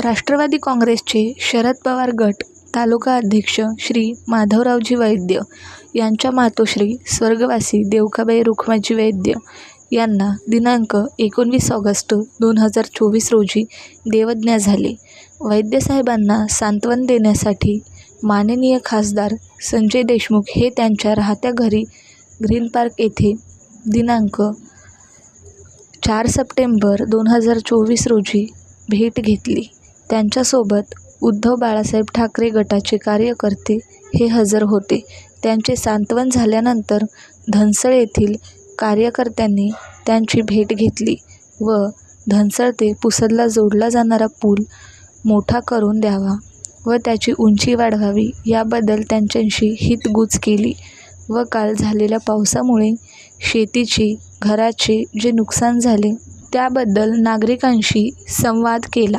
राष्ट्रवादी काँग्रेसचे शरद पवार गट तालुका अध्यक्ष श्री माधवरावजी वैद्य यांच्या मातोश्री स्वर्गवासी देवकाबाई रुखमाजी वैद्य यांना दिनांक एकोणवीस ऑगस्ट दोन हजार चोवीस रोजी देवज्ञा झाले. वैद्यसाहेबांना सांत्वन देण्यासाठी माननीय खासदार संजय देशमुख हे त्यांच्या राहत्या घरी ग्रीन पार्क येथे दिनांक चार सप्टेंबर दोन हजार चोवीस रोजी भेट घेतली. त्यांच्यासोबत उद्धव बाळासाहेब ठाकरे गटाचे कार्यकर्ते हे हजर होते. त्यांचे सांत्वन झाल्यानंतर धनसळ येथील कार्यकर्त्यांनी त्यांची भेट घेतली व धनसळ ते पुसदला जोडला जाणारा पूल मोठा करून द्यावा व त्याची उंची वाढवावी याबद्दल त्यांच्याशी हितगुज केली व काल झालेल्या पावसामुळे शेतीची घराचे जे नुकसान झाले त्याबद्दल नागरिकांशी संवाद केला.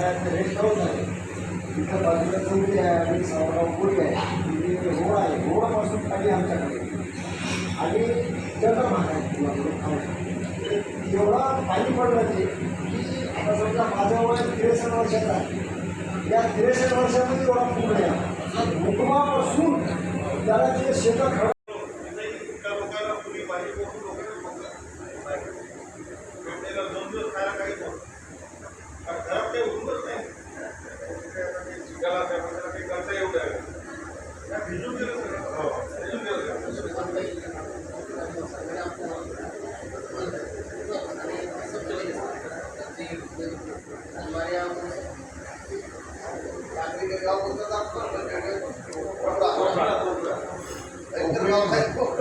जे रेट डाऊन झाले इथं बाजूला चौकी आहे आणि सावराव पुरी आहे? तिथे रोड आहे. रोडपासून खाली आमच्याकडे. आणि त्याचा भाग आहे एवढा पाणी पडलं ते की आता समजा माझ्या वय त्रेसष्ट वर्षाचा आहे. या त्रेसष्ट वर्षामध्ये एवढा पूर्ण आहे. मुकमापासून त्याला जे शेतं खड Oh, we're on that.